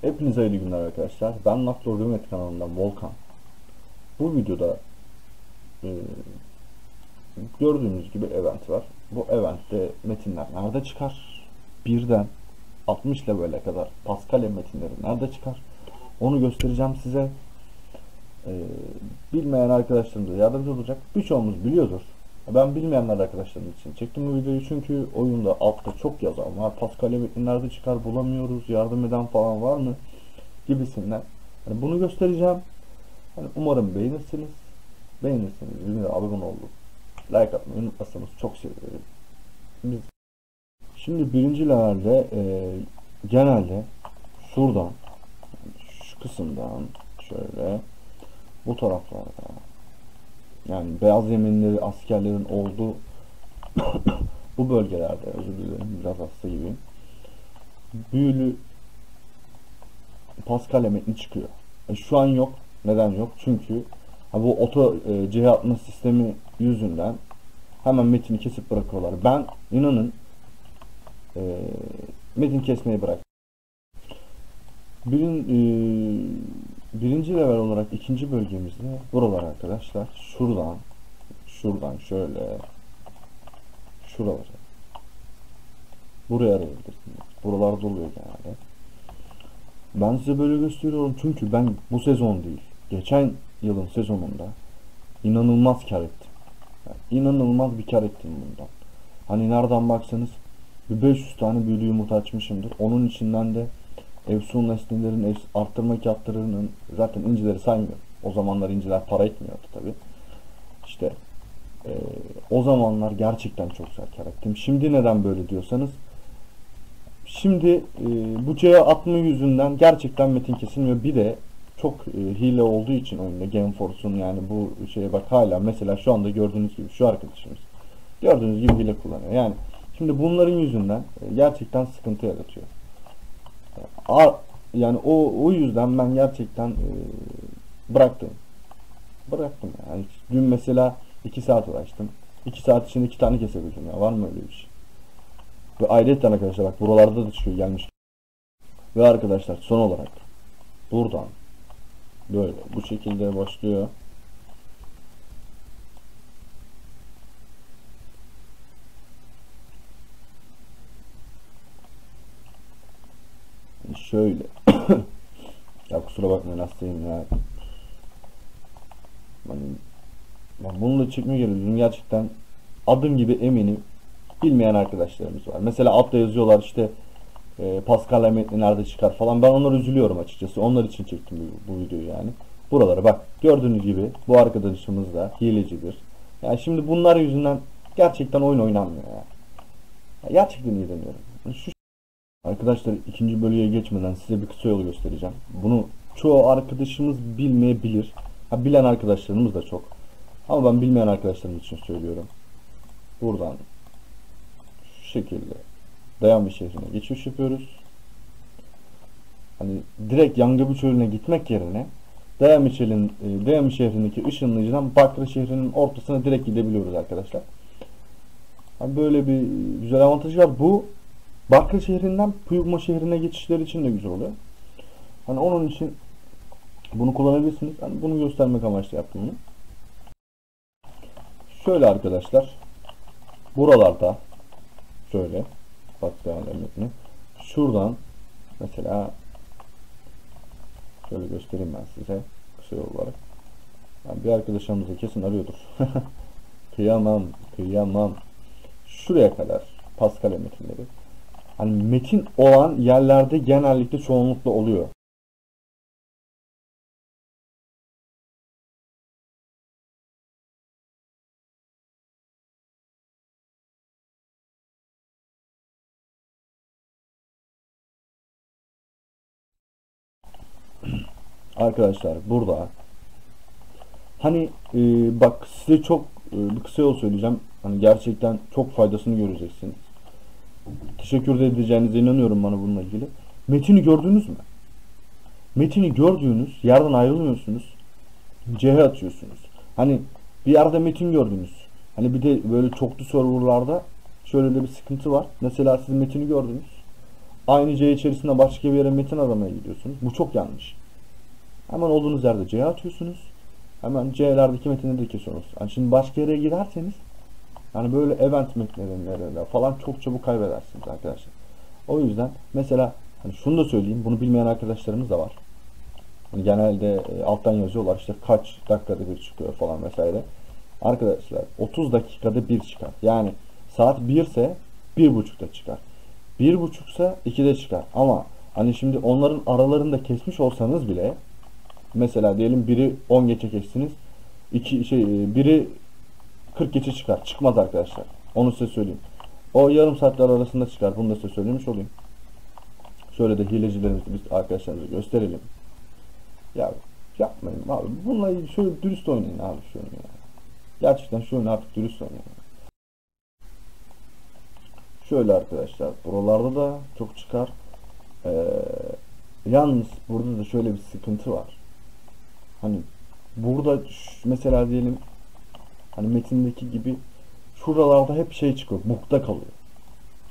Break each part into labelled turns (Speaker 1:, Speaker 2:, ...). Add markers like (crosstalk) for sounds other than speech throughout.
Speaker 1: Hepinize hayırlı günler arkadaşlar. Ben Naklo Rümet kanalından Volkan. Bu videoda e, gördüğünüz gibi event var. Bu eventte metinler nerede çıkar? Birden 60 level'e kadar Pascal metinleri nerede çıkar? Onu göstereceğim size. E, bilmeyen arkadaşlarımıza yardımcı olacak. Birçoğumuz biliyordur. Ben bilmeyenler arkadaşlarım için çektim bu videoyu çünkü oyunda altta çok yazan var. Pascal metni nerede çıkar bulamıyoruz. Yardım eden falan var mı? Gibisinden. Hani bunu göstereceğim. Hani umarım beğenirsiniz. Beğenirseniz videoya abone olup like atmayı unutmazsanız çok sevinirim. Biz Şimdi birinci levelde e, genelde şuradan şu kısımdan şöyle bu taraflarda yani beyaz yeminleri askerlerin olduğu (coughs) bu bölgelerde özür dilerim biraz hasta gibiyim. Büyülü Pascal metni çıkıyor. E, şu an yok. Neden yok? Çünkü ha, bu oto e, C atma sistemi yüzünden hemen metini kesip bırakıyorlar. Ben inanın e, metin kesmeyi bırak. Birin, e, birinci level olarak ikinci bölgemizde buralar arkadaşlar. Şuradan şuradan şöyle şuralara buraya arayabilirsiniz. Buralarda oluyor genelde. Ben size böyle gösteriyorum çünkü ben bu sezon değil, geçen yılın sezonunda inanılmaz kar ettim. Yani inanılmaz bir kar ettim bundan. Hani nereden baksanız bir 500 tane büyülü yumurta açmışımdır. Onun içinden de Efsun nesnelerin arttırma kağıtlarının zaten incileri saymıyor. O zamanlar inciler para etmiyordu tabi. İşte e, o zamanlar gerçekten çok kar ettim. Şimdi neden böyle diyorsanız Şimdi e, C atma yüzünden gerçekten metin kesilmiyor. Bir de çok e, hile olduğu için oyunda Gameforce'un yani bu şeye bak hala mesela şu anda gördüğünüz gibi şu arkadaşımız gördüğünüz gibi hile kullanıyor. Yani şimdi bunların yüzünden e, gerçekten sıkıntı yaratıyor. A, yani o o yüzden ben gerçekten e, bıraktım. Bıraktım yani. Dün mesela 2 saat uğraştım. 2 saat içinde 2 tane kesebildim ya. Var mı öyle bir şey? Ve ayrıca arkadaşlar bak buralarda da çıkıyor gelmiş. Ve arkadaşlar son olarak buradan böyle bu şekilde başlıyor. Şöyle. (coughs) ya kusura bakmayın hastayım ya. Ben, ben bunu da çekmeye geliyorum. Gerçekten adım gibi eminim bilmeyen arkadaşlarımız var. Mesela altta yazıyorlar işte e, Pascal metni nerede çıkar falan. Ben onlara üzülüyorum açıkçası. Onlar için çektim bu, bu videoyu yani. Buralara bak. Gördüğünüz gibi bu arkadaşımız da hilecidir. Yani şimdi bunlar yüzünden gerçekten oyun oynanmıyor ya. ya gerçekten iyi demiyorum. Şu Arkadaşlar ikinci bölüye geçmeden size bir kısa yol göstereceğim. Bunu çoğu arkadaşımız bilmeyebilir. Ha, bilen arkadaşlarımız da çok. Ama ben bilmeyen arkadaşlarım için söylüyorum. Buradan şekilde Dayanma şehrine geçiş yapıyoruz. Hani direkt Yangabı çölüne gitmek yerine Dayanma, şehrin, e, Dayanma şehrindeki ışınlayıcıdan Bakra şehrinin ortasına direkt gidebiliyoruz arkadaşlar. Yani böyle bir güzel avantajı var. Bu Bakra şehrinden Puyugma şehrine geçişler için de güzel oluyor. Hani onun için bunu kullanabilirsiniz. Hani bunu göstermek amaçlı yaptım bunu. Şöyle arkadaşlar. Buralarda şöyle farklı alametini şuradan mesela şöyle göstereyim ben size kısa yol olarak yani bir arkadaşımız kesin arıyordur (laughs) kıyamam kıyamam şuraya kadar Pascal metinleri hani metin olan yerlerde genellikle çoğunlukla oluyor (clears throat) Arkadaşlar burada hani e, bak size çok e, kısa yol söyleyeceğim. Hani gerçekten çok faydasını göreceksiniz. Teşekkür edeceğinize inanıyorum bana bununla ilgili. Metini gördünüz mü? Metini gördüğünüz yerden ayrılmıyorsunuz. CH atıyorsunuz. Hani bir yerde metin gördünüz. Hani bir de böyle çoklu serverlarda şöyle de bir sıkıntı var. Mesela siz metini gördünüz. aynı C içerisinde başka bir yere metin aramaya gidiyorsunuz. Bu çok yanlış. Hemen olduğunuz yerde C'ye atıyorsunuz. Hemen C'lerdeki metinleri kesiyorsunuz. Yani şimdi başka yere giderseniz yani böyle event metinlerinde falan çok çabuk kaybedersiniz arkadaşlar. O yüzden mesela hani şunu da söyleyeyim. Bunu bilmeyen arkadaşlarımız da var. Yani genelde e, alttan yazıyorlar işte kaç dakikada bir çıkıyor falan vesaire. Arkadaşlar 30 dakikada bir çıkar. Yani saat 1 ise 1.30'da çıkar. 1.30 ise 2'de çıkar. Ama hani şimdi onların aralarında kesmiş olsanız bile mesela diyelim biri 10 geçe kestiniz. iki şey e, biri 40 geçe çıkar. Çıkmaz arkadaşlar. Onu size söyleyeyim. O yarım saatler arasında çıkar. Bunu da size söylemiş olayım. Şöyle de hilecilerimizi biz arkadaşlarımıza gösterelim. Ya yapmayın abi. Bununla şöyle dürüst oynayın abi şu oyunu ya. Gerçekten şu oyunu artık dürüst oynayın. Şöyle arkadaşlar. Buralarda da çok çıkar. Ee, yalnız burada da şöyle bir sıkıntı var. Hani burada mesela diyelim hani metindeki gibi şuralarda hep şey çıkıyor. Bukta kalıyor.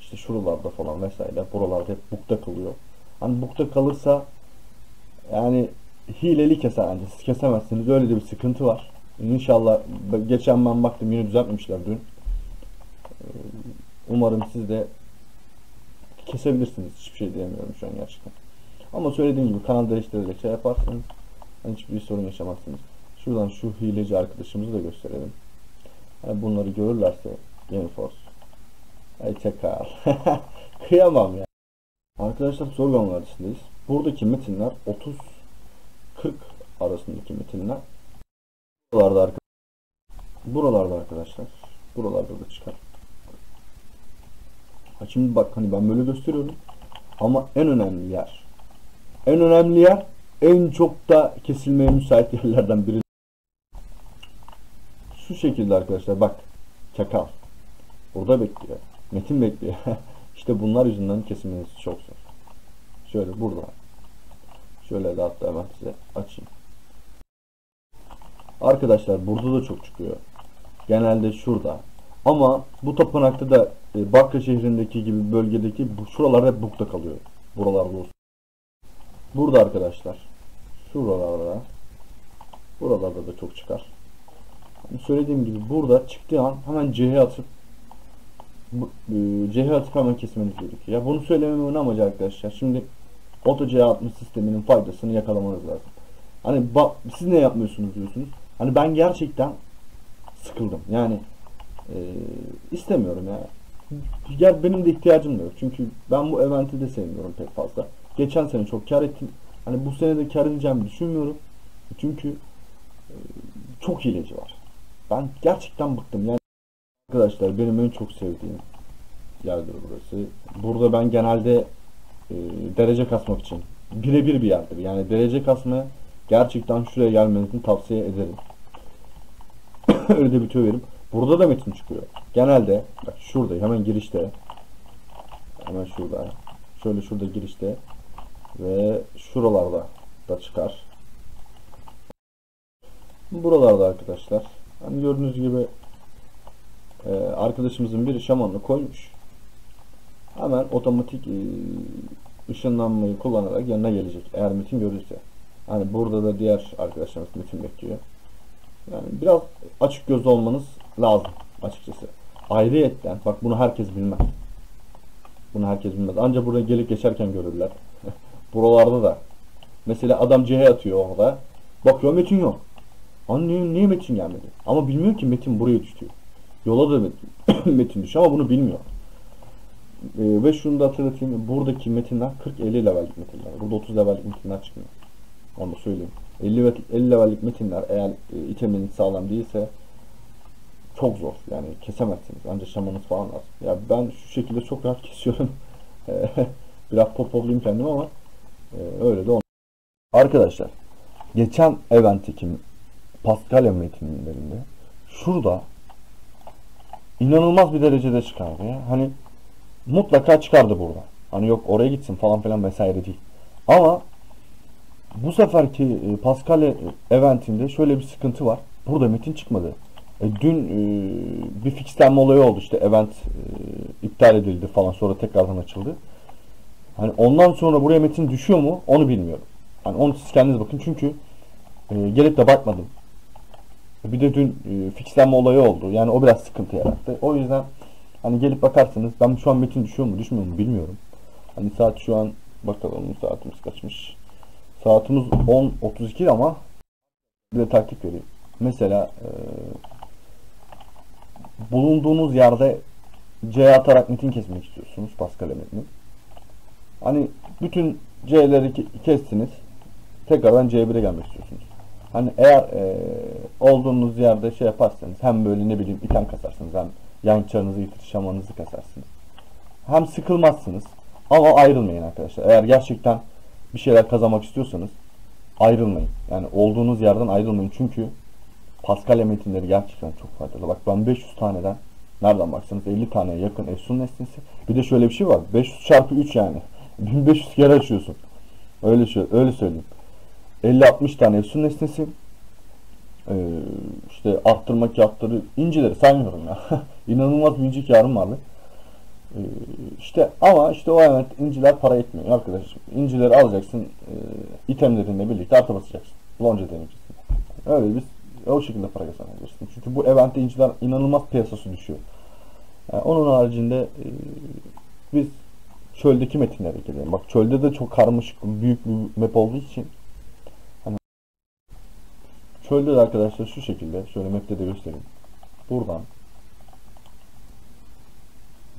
Speaker 1: İşte şuralarda falan vesaire. Buralarda hep bukta kalıyor. Hani bukta kalırsa yani hileli keser ancak siz kesemezsiniz. Öyle de bir sıkıntı var. İnşallah geçen ben baktım yine düzeltmemişler dün. Ee, umarım siz de kesebilirsiniz. Hiçbir şey diyemiyorum şu an gerçekten. Ama söylediğim gibi kanal değiştirerek şey yaparsanız hiçbir sorun yaşamazsınız. Şuradan şu hileci arkadaşımızı da gösterelim. Yani bunları görürlerse Game Force. Ay çakal. (laughs) Kıyamam ya. Arkadaşlar Sorgan Vadisi'ndeyiz. Buradaki metinler 30 40 arasındaki metinler buralarda arkadaşlar. Buralarda arkadaşlar. Buralarda da çıkar. Ha şimdi bak hani ben böyle gösteriyorum. Ama en önemli yer. En önemli yer en çok da kesilmeye müsait yerlerden biri. Şu şekilde arkadaşlar bak. Çakal. Burada bekliyor. Metin bekliyor. (laughs) işte bunlar yüzünden kesilmeniz çok zor. Şöyle burada. Şöyle de hatta ben size açayım. Arkadaşlar burada da çok çıkıyor. Genelde şurada. Ama bu tapınakta da e, Bakka şehrindeki gibi bölgedeki şuralar hep bukta kalıyor. Buralarda olsun. Burada arkadaşlar. Şuralarda. Buralarda da çok çıkar. Hani söylediğim gibi burada çıktığı an hemen C'ye atıp C'ye atıp hemen kesmeniz gerekiyor. Ya bunu söylememin amacı arkadaşlar. Şimdi Auto C atma sisteminin faydasını yakalamanız lazım. Hani siz ne yapmıyorsunuz diyorsunuz. Hani ben gerçekten sıkıldım. Yani e, istemiyorum ya. Gel benim de ihtiyacım yok. Çünkü ben bu eventi de sevmiyorum pek fazla. Geçen sene çok kar ettim. Hani bu sene de kar edeceğimi düşünmüyorum. Çünkü e, çok hileci var. Ben gerçekten bıktım. Yani arkadaşlar benim en çok sevdiğim yerdir burası. Burada ben genelde e, derece kasmak için birebir bir yerdir. Yani derece kasmaya gerçekten şuraya gelmenizi tavsiye ederim. (coughs) Öyle de bir tüyo verim. Burada da metin çıkıyor. Genelde bak şurada hemen girişte hemen şurada şöyle şurada girişte ve şuralarda da çıkar. Buralarda arkadaşlar hani gördüğünüz gibi e, arkadaşımızın bir şamanını koymuş. Hemen otomatik e, ışınlanmayı kullanarak yanına gelecek eğer metin görürse. Hani burada da diğer arkadaşlarımız metin bekliyor. Yani biraz açık gözlü olmanız lazım açıkçası. Ayrıyetten bak bunu herkes bilmez. Bunu herkes bilmez. Ancak buraya gelip geçerken görürler. (laughs) Buralarda da. Mesela adam C'ye atıyor orada. Bakıyor metin yok. Lan niye, niye metin gelmedi? Ama bilmiyor ki metin buraya düştü. Yola da metin, (coughs) metin düşüyor ama bunu bilmiyor. Ee, ve şunu da hatırlatayım. Buradaki metinler 40-50 levellik metinler. Burada 30 levellik metinler çıkmıyor. Onu da söyleyeyim. 50, 50 levellik metinler eğer e, iteminiz sağlam değilse çok zor. Yani kesemezsiniz. Ancak şamanız falan lazım. Ya ben şu şekilde çok rahat (laughs) kesiyorum. (laughs) Biraz popoluyum kendim ama e, öyle de olmuyor. Arkadaşlar geçen eventteki Pascal metinlerinde şurada inanılmaz bir derecede çıkardı ya. Hani mutlaka çıkardı burada. Hani yok oraya gitsin falan filan vesaire değil. Ama bu seferki e, Pascal eventinde şöyle bir sıkıntı var. Burada metin çıkmadı. E, dün e, bir fixlenme olayı oldu işte event e, iptal edildi falan sonra tekrardan açıldı. Hani ondan sonra buraya metin düşüyor mu onu bilmiyorum. Hani onu siz kendiniz bakın çünkü e, gelip de bakmadım. Bir de dün e, fixlenme olayı oldu. Yani o biraz sıkıntı yarattı. O yüzden hani gelip bakarsınız ben şu an metin düşüyor mu düşmüyor mu bilmiyorum. Hani saat şu an bakalım saatimiz kaçmış. Saatimiz 10.32 ama bir de taktik vereyim. Mesela e, bulunduğunuz yerde C atarak metin kesmek istiyorsunuz Pascal metni. Hani bütün C'leri ke- kestiniz. Tekrardan C1'e gelmek istiyorsunuz. Hani eğer e, olduğunuz yerde şey yaparsanız hem böyle ne bileyim item kasarsınız hem yan çarınızı yetişamanızı kasarsınız. Hem sıkılmazsınız ama ayrılmayın arkadaşlar. Eğer gerçekten bir şeyler kazanmak istiyorsanız ayrılmayın. Yani olduğunuz yerden ayrılmayın çünkü Pascal metinleri gerçekten çok faydalı. Bak ben 500 taneden nereden baksanız 50 taneye yakın Efsun nesnesi. Bir de şöyle bir şey var. 500 çarpı 3 yani. (laughs) 1500 kere açıyorsun. Öyle şey, öyle söyleyeyim. 50-60 tane Efsun nesnesi. Ee, işte arttırmak yaptırı incileri saymıyorum ya. (laughs) İnanılmaz bir inci karım vardı. Ee, işte ama işte o evet inciler para etmiyor arkadaşım. İncileri alacaksın e, itemlerinle birlikte artı basacaksın. Lonca deneyeceksin. Öyle biz o şekilde para kazanabilirsin. Çünkü bu eventte inciler inanılmaz piyasası düşüyor. Yani onun haricinde e, biz çöldeki metinlere gelelim. Bak çölde de çok karmaşık büyük bir map olduğu için çölde de arkadaşlar şu şekilde şöyle map'te de göstereyim. Buradan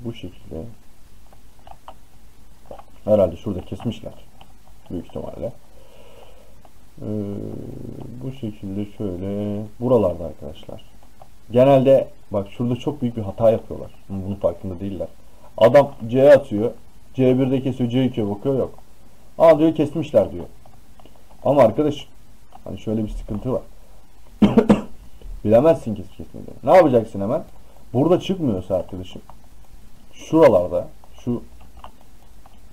Speaker 1: bu şekilde herhalde şurada kesmişler büyük ihtimalle. Ee, bu şekilde şöyle buralarda arkadaşlar. Genelde bak şurada çok büyük bir hata yapıyorlar. Bunun farkında değiller. Adam C atıyor. C1'de kesiyor. C2'ye bakıyor yok. Aa diyor kesmişler diyor. Ama arkadaş hani şöyle bir sıkıntı var. Bilemezsin kes kesmediğini. Ne yapacaksın hemen? Burada çıkmıyorsa arkadaşım. Şuralarda şu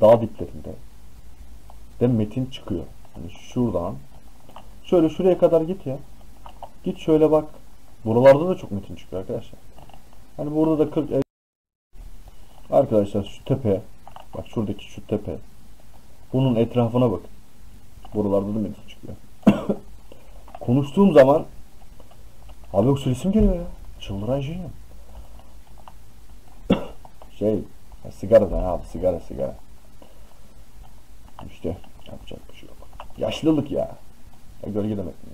Speaker 1: dağ diplerinde de metin çıkıyor. Yani şuradan şöyle şuraya kadar git ya. Git şöyle bak. Buralarda da çok metin çıkıyor arkadaşlar. Hani burada da 40 el- Arkadaşlar şu tepe bak şuradaki şu tepe bunun etrafına bakın. Buralarda da metin çıkıyor. (coughs) Konuştuğum zaman abi sesim geliyor ya. Çıldıracağım. (coughs) şey ya sigaradan abi sigara sigara. İşte yapacak bir şey yok. Yaşlılık ya. ya gölge demek mi?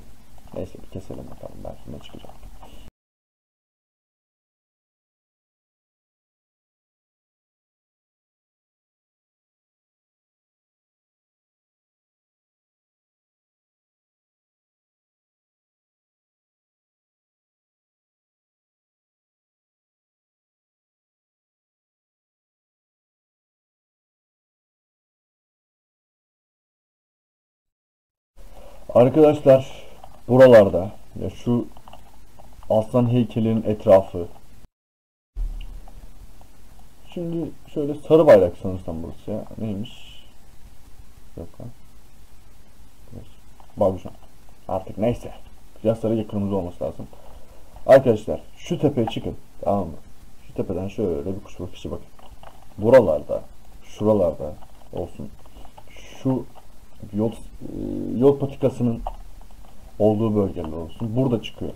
Speaker 1: Neyse bir keselim bakalım belki ne çıkacak. Arkadaşlar buralarda ya şu aslan heykelinin etrafı Şimdi şöyle sarı bayrak sanırsam burası ya. Neymiş? Yok lan. Babuşan. Artık neyse. Ya sarı ya kırmızı olması lazım. Arkadaşlar şu tepeye çıkın. Tamam mı? Şu tepeden şöyle bir kuş bakışı bakın. Buralarda, şuralarda olsun. Şu yol e, yol patikasının olduğu bölgeler olsun. Burada çıkıyor.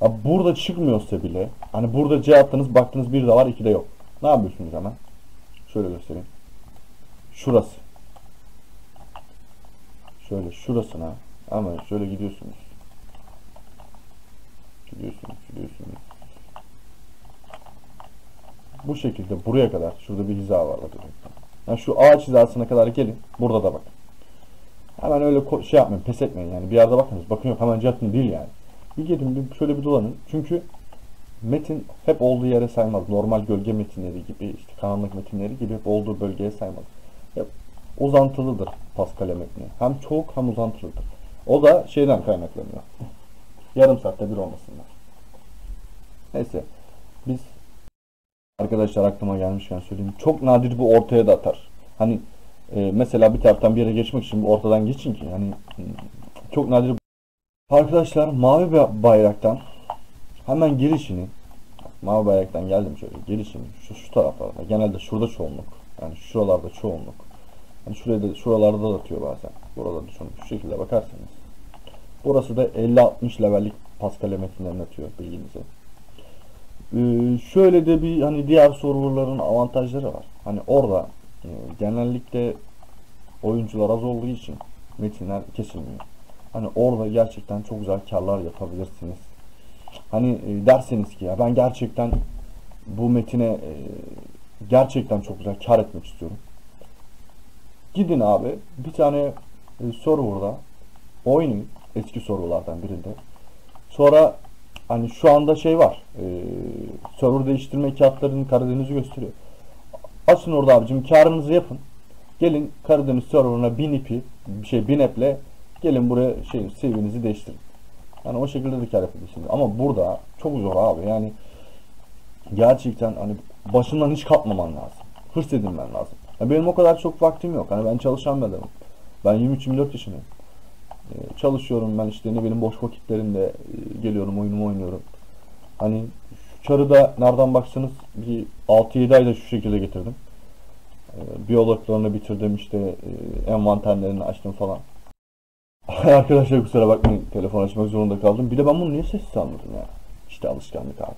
Speaker 1: Ha, burada çıkmıyorsa bile hani burada C attınız baktınız bir de var iki de yok. Ne yapıyorsunuz hemen? Şöyle göstereyim. Şurası. Şöyle şurasına ama şöyle gidiyorsunuz. Gidiyorsunuz, gidiyorsunuz. Bu şekilde buraya kadar şurada bir hiza var bakın. Yani şu ağaç hizasına kadar gelin. Burada da bakın. Hemen öyle şey yapmayın, pes etmeyin yani. Bir yerde bakınız. Bakın yok hemen catın değil yani. Bir gelin bir şöyle bir dolanın. Çünkü metin hep olduğu yere saymaz. Normal gölge metinleri gibi, işte karanlık metinleri gibi hep olduğu bölgeye saymaz. Hep uzantılıdır Pascal'e metni. Hem çok hem uzantılıdır. O da şeyden kaynaklanıyor. Yarım saatte bir olmasından. Neyse. Biz arkadaşlar aklıma gelmişken söyleyeyim. Çok nadir bu ortaya da atar. Hani e, mesela bir taraftan bir yere geçmek için ortadan geçin ki hani hmm, çok nadir Arkadaşlar mavi bayraktan hemen girişini mavi bayraktan geldim şöyle girişini şu, şu taraflarda genelde şurada çoğunluk yani şuralarda çoğunluk Hani şurada da, şuralarda da atıyor bazen. Buralarda şunu şu şekilde bakarsanız. Burası da 50-60 levellik Pascal metinlerini atıyor bilginize. Ee, şöyle de bir hani diğer serverların avantajları var. Hani orada e, genellikle oyuncular az olduğu için metinler kesilmiyor. Hani orada gerçekten çok güzel karlar yapabilirsiniz. Hani e, derseniz ki ya ben gerçekten bu metine e, gerçekten çok güzel kar etmek istiyorum. Gidin abi bir tane e, serverda oynayın eski serverlardan birinde. Sonra hani şu anda şey var. E, server değiştirme kağıtlarının Karadeniz'i gösteriyor. Açın orada abicim karınızı yapın. Gelin Karadeniz serverına bin ipi bir şey bin eple gelin buraya şey CV'nizi değiştirin. Yani o şekilde de kar yapabilirsiniz. Ama burada çok zor abi. Yani gerçekten hani başından hiç kalkmaman lazım. Hırs edinmen lazım. Ya benim o kadar çok vaktim yok. Hani ben çalışan bir adamım. Ben 23-24 yaşındayım. Ee, çalışıyorum ben işte ne benim boş vakitlerimde e, geliyorum oyunumu oynuyorum. Hani çarı da nereden baksanız bir 6-7 ayda şu şekilde getirdim. Ee, biyologlarını bitirdim işte e, envanterlerini açtım falan. (laughs) Arkadaşlar kusura bakmayın telefon açmak zorunda kaldım. Bir de ben bunu niye sessiz anladım ya. İşte alışkanlık abi.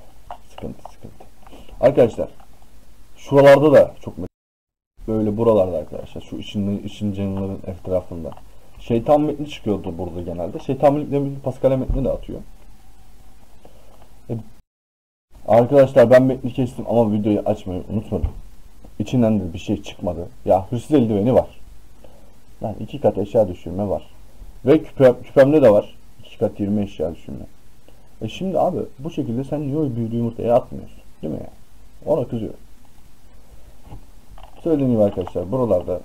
Speaker 1: Sıkıntı sıkıntı. Arkadaşlar şuralarda da çok böyle buralarda arkadaşlar şu için için canlıların etrafında. Şeytan metni çıkıyordu burada genelde. Şeytan metni Pascal metni de atıyor. E, arkadaşlar ben metni kestim ama videoyu açmayı unutmadım. İçinden de bir şey çıkmadı. Ya hırsız eldiveni var. Yani iki kat eşya düşürme var. Ve küpe, küpemde de var. 2 kat 20 eşya düşünme. E şimdi abi bu şekilde sen niye büyülü yumurtaya atmıyorsun? Değil mi ya? Ona kızıyor. Söylediğim gibi arkadaşlar buralarda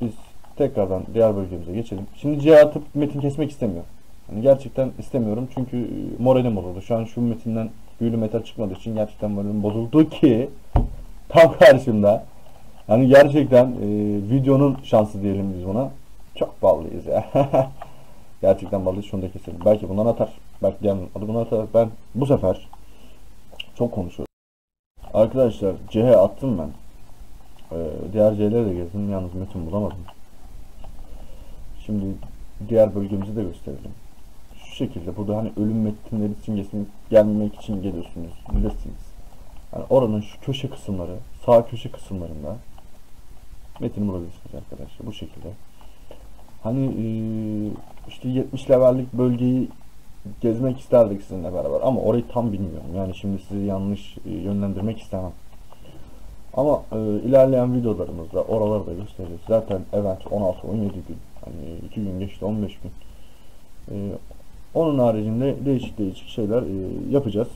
Speaker 1: biz tekrardan diğer bölgemize geçelim. Şimdi C atıp metin kesmek istemiyorum. Yani gerçekten istemiyorum çünkü e, moralim bozuldu. Şu an şu metinden büyülü metal çıkmadığı için gerçekten moralim bozuldu ki tam karşımda. Hani gerçekten e, videonun şansı diyelim biz buna. Çok ballıyız ya. (laughs) gerçekten ballıyız şunu da keselim. Belki bundan atar. Belki diğer adı bundan atar. Ben bu sefer çok konuşuyorum. Arkadaşlar C'ye attım ben. Ee, diğer C'leri de gezdim. Yalnız metin bulamadım. Şimdi diğer bölgemizi de gösterelim. Şekilde burada hani ölüm metinleri simgesini gelmemek için geliyorsunuz. Bilirsiniz. Yani oranın şu köşe kısımları, sağ köşe kısımlarında metini bulabilirsiniz arkadaşlar. Bu şekilde. Hani eee, işte 70 levellik bölgeyi gezmek isterdik sizinle beraber ama orayı tam bilmiyorum. Yani şimdi sizi yanlış e, yönlendirmek istemem. Ama e, ilerleyen videolarımızda oraları da göstereceğiz. Zaten event 16-17 gün. Hani 2 gün geçti 15 gün. E, onun haricinde değişik değişik şeyler e, yapacağız.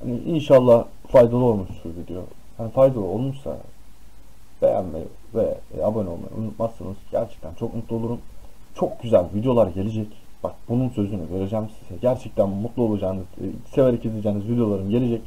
Speaker 1: Hani inşallah faydalı olmuştur video. Hani faydalı olmuşsa beğenmeyi ve e, abone olmayı unutmazsanız gerçekten çok mutlu olurum. Çok güzel videolar gelecek. Bak bunun sözünü vereceğim size. Gerçekten mutlu olacağınız, e, severek izleyeceğiniz videolarım gelecek.